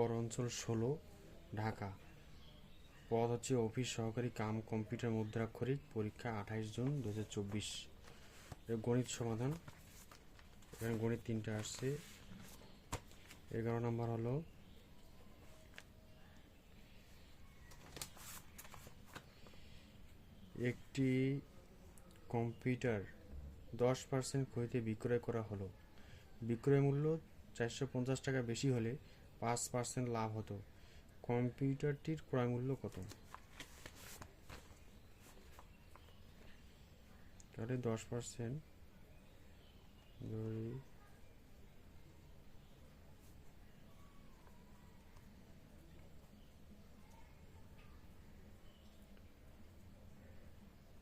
কর অঞ্চল ষোলো, ঢাকা। পদ হচ্ছে অফিস সহকারী কাম কম্পিউটার মুদ্রাক্ষরিক পরীক্ষা আঠাইশ জুন দু হাজার চব্বিশ গণিত সমাধান। এখানে গণিত তিনটা আসছে। এগারো নম্বর হলো, একটি কম্পিউটার দশ পার্সেন্ট ক্ষতিতে বিক্রয় করা হলো। বিক্রয় মূল্য চারশো পঞ্চাশ টাকা বেশি হলে পাঁচ পার্সেন্ট লাভ হতো। কম্পিউটারটির ক্রয় মূল্য কত? তাহলে দশ পার্সেন্ট ধরি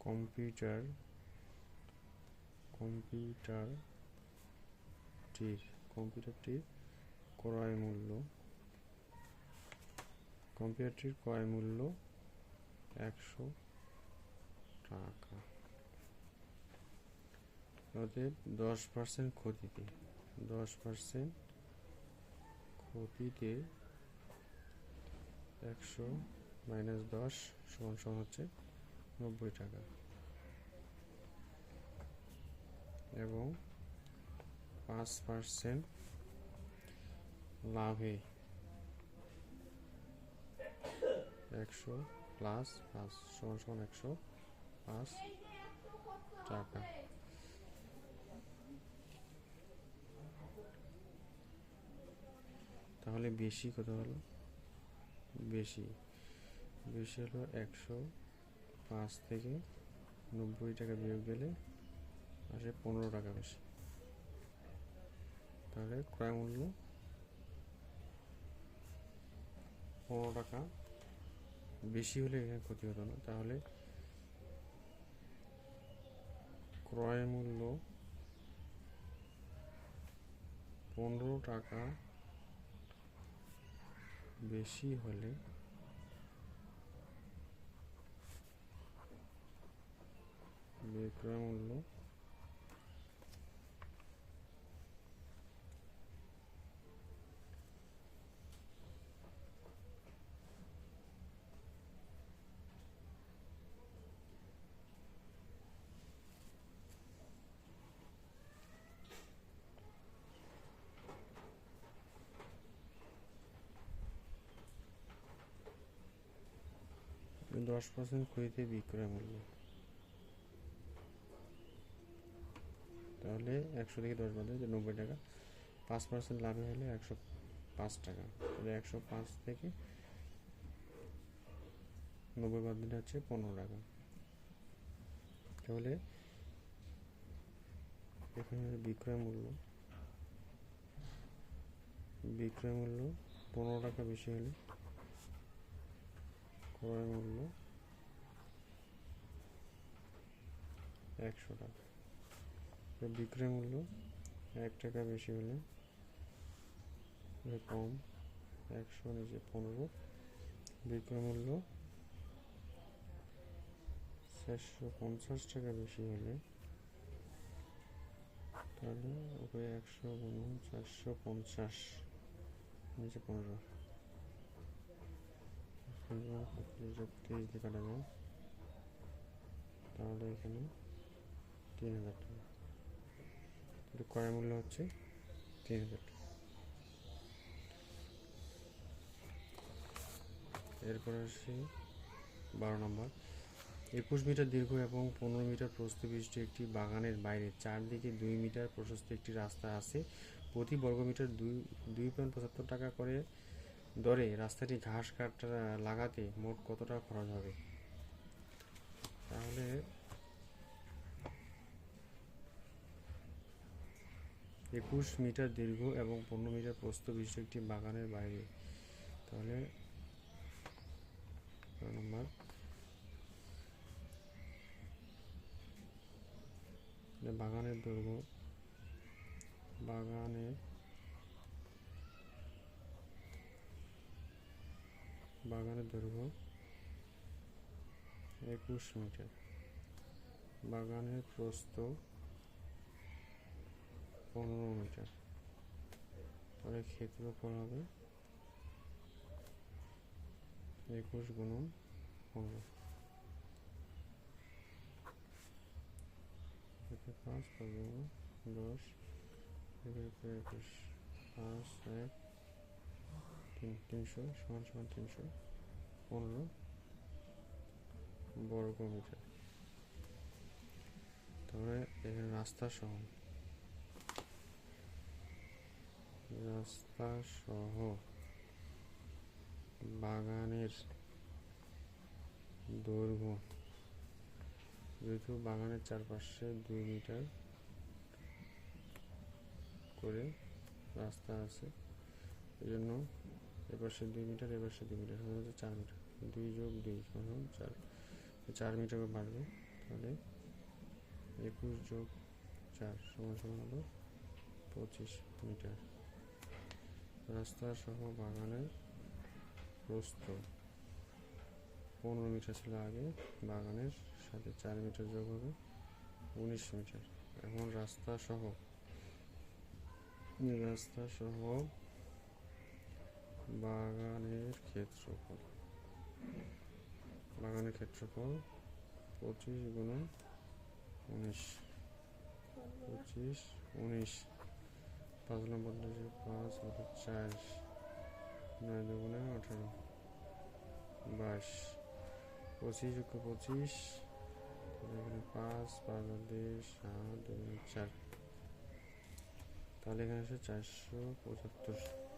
কম্পিউটার, কম্পিউটারটির কম্পিউটারটির ক্রয় মূল্য, কম্পিউটারটির ক্রয় মূল্য একশো টাকা। অতএব দশ পার্সেন্ট ক্ষতিতে, দশ পার্সেন্ট ক্ষতিতে একশো মাইনাস দশ সমান সমান হচ্ছে নব্বই টাকা। এবং পাঁচ পার্সেন্ট লাভে। একশো প্লাস পাঁচ সমান সমান একশো পাঁচ টাকা। তাহলে বেশি কত হলো? বেশি। বেশি হলো একশো পাঁচ থেকে নব্বই টাকা বিয়োগ গেলে আসে পনেরো টাকা বেশি। তাহলে ক্রয় মূল্য পনেরো টাকা। বেশি হলে এখানে ক্ষতি হতো না। তাহলে ক্রয় মূল্য পনেরো টাকা বেশি হলে বিক্রয় মূল্য দশ পার্সেন্ট ক্ষতিতে বিক্রয় মূল্য। তাহলে একশো থেকে দশ বাদে নব্বই টাকা। পাঁচ পার্সেন্ট লাভে হলে একশো পাঁচ টাকা। তাহলে একশো পাঁচ থেকে নব্বই বাদ দিলে হচ্ছে পনেরো টাকা। তাহলে এখানে বিক্রয় মূল্য। বিক্রয় মূল্য পনেরো টাকা বেশি হলে ক্রয় মূল্য একশো টাকা। বিক্রয় মূল্য এক টাকা বেশি হলে কম একশো নিচে পনেরো। বিক্রয় মূল্য চারশো পঞ্চাশ টাকা বেশি হলে তাহলে উপরে একশো গুণ চারশো পঞ্চাশ, নিচে পনেরো। তেইশ দিয়ে তাহলে এখানে তিন হাজার টাকা কিন্তু ক্রয় মূল্য হচ্ছে তিন হাজার এরপর আসি বারো নম্বর একুশ মিটার দীর্ঘ এবং পনেরো মিটার প্রস্থ বিশিষ্ট একটি বাগানের বাইরে চারদিকে দুই মিটার প্রশস্ত একটি রাস্তা আছে প্রতি বর্গমিটার দুই দুই পয়েন্ট পঁচাত্তর টাকা করে দরে রাস্তাটি ঘাস কাট লাগাতে মোট কত টাকা খরচ হবে? তাহলে একুশ মিটার দীর্ঘ এবং পনেরো মিটার প্রস্থ বিশিষ্ট একটি বাগানের বাইরে। তাহলে নম্বর। বাগানের দৈর্ঘ্য। বাগানের বাগানের দৈর্ঘ্য একুশ মিটার। বাগানের প্রস্থ পনেরো মিটার। তাহলে ক্ষেত্রফল হবে একুশ গুণন পনেরো। পাঁচ দশ একুশ। পাঁচ, এক তিন, তিনশো, সমান সমান তিনশো, পনেরো, বর্গ মিটার তারপরে এখানে রাস্তা সহ। রাস্তা সহ। বাগানের দৈর্ঘ্য। যেহেতু বাগানের চারপাশে দুই মিটার করে রাস্তা আছে এই জন্য এপাশে দুই মিটার এপাশে দুই মিটার। সমান হচ্ছে চার মিটার। দুই যোগ দুই সমান চার। চার মিটার বাড়বে। তাহলে একুশ যোগ চার সমান সমান হলো পঁচিশ মিটার। রাস্তা সহ বাগানের প্রস্থ। পনেরো মিটার ছিল আগে, বাগানের সাথে চার মিটার যোগ হবে উনিশ মিটার। এখন রাস্তা সহ রাস্তা সহ বাগানের ক্ষেত্রফল। বাগানের ক্ষেত্রফল পঁচিশ গুণন উনিশ। পঁচিশ, উনিশ। পাঁচ নম্বর যে পাঁচ হাতে চার। নয় দুগুণে আঠারো। বাইশ। পঁচিশ যুক্ত পঁচিশ এখানে পাঁচ পাঁচ হাতে সাত দুগুণে চার। তাহলে এখানে আছে চারশো পঁচাত্তর।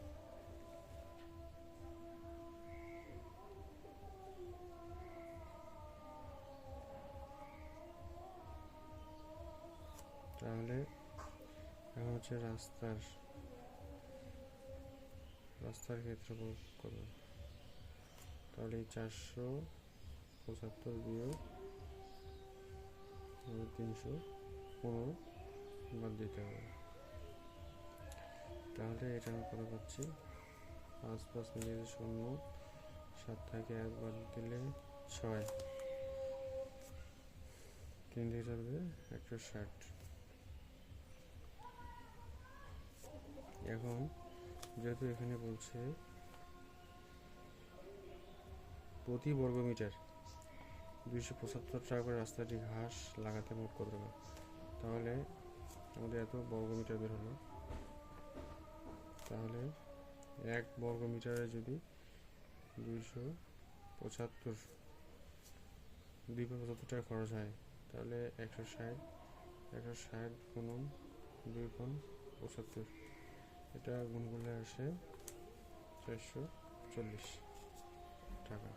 হচ্ছে রাস্তার রাস্তার ক্ষেত্রফল কত তাহলে চারশো পঁচাত্তর বিয়োগ তিনশো পনেরো বাদ দিতে হবে তাহলে এটা আমি করে পাচ্ছি পাঁচ পাঁচ মিলিয়ে শূন্য সাত থেকে এক বাদ দিলে ছয় তিন দিয়ে চলবে একশো ষাট এখন যেহেতু এখানে বলছে প্রতি বর্গ মিটার দুইশো পঁচাত্তর টাকা করে রাস্তাটি ঘাস লাগাতে মোট কত টাকা? তাহলে আমাদের এত বর্গ মিটার বের হলো। তাহলে এক বর্গ মিটারে যদি দুইশো পঁচাত্তর দুইশো পঁচাত্তর টাকা খরচ হয়, তাহলে একশো ষাট একশো ষাট গুণন দুই গুণ পঁচাত্তর। এটা গুণ করলে আসে চারশো চল্লিশ টাকা।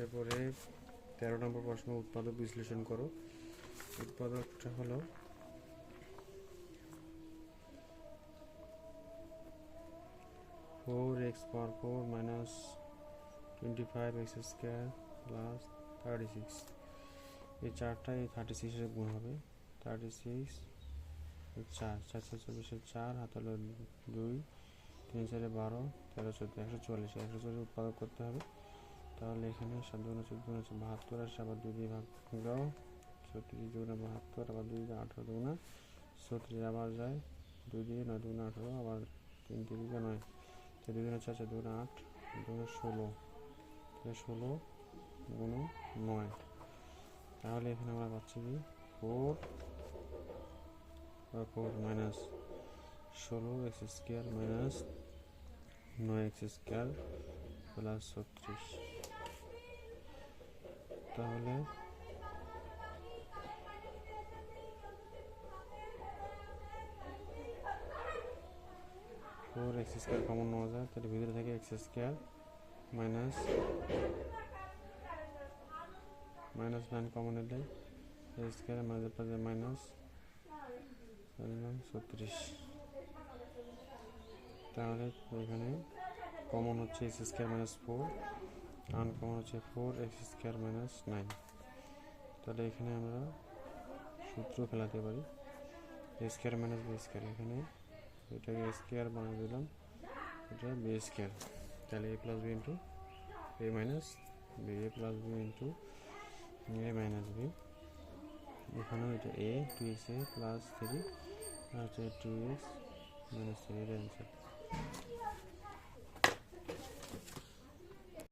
এরপরে তেরো নম্বর প্রশ্ন, উৎপাদক বিশ্লেষণ করো। উৎপাদকটা হলো four x power four minus twenty five x square plus thirty six এই চারটা এই থার্টি সিক্সের গুণ হবে। থার্টি সিক্স চার চার চার চব্বিশের চার, হাত হলো দুই, তিন চারে বারো, তেরো, চোদ্দ, একশো চল্লিশ একশো চল্লিশ উৎপাদক করতে হবে। তাহলে এখানে সাত দুগুণে চোদ্দ গুণে বাহাত্তর আসে আবার দুই দিয়ে ভাগ দাও ছত্রিশ দুগুণে বাহাত্তর, আবার দুই দিয়ে আঠারো দুগুণে ছত্রিশ আবার যায়, দুই দিয়ে নয় দুগুণে আঠারো, আবার তিন তিরিকে নয়, চার দুগুণে চার চার দুগুণে আট, দুগুণে ষোলো। ষোলো গুণ নয়। তাহলে এখানে আমরা পাচ্ছি কি? ফোর ফোর মাইনাস ষোলো এক্স স্কোয়ার মাইনাস নয় এক্স স্কোয়ার প্লাস ছত্রিশ। তাহলে ফোর এক্স স্কোয়ার কমন নেওয়া যায়। তাহলে ভিতরে থাকে x square minus minus nine common এলে x square minus plus minus ছত্রিশ তাহলে এখানে কমন হচ্ছে x square minus four uncommon হচ্ছে four x square minus nine তাহলে এখানে আমরা সূত্র ফেলাতে পারি। স্কোয়ার মাইনাস বি স্কোয়ার এখানে। এটাকে স্কোয়ার বানিয়ে দিলাম। এটা বি স্কোয়ার তাহলে A plus B into A minus B A plus B into A minus B এখানেও এটা A two x A plus three আর হচ্ছে টু এক্স মাইনাস থ্রি এটা অ্যান্সার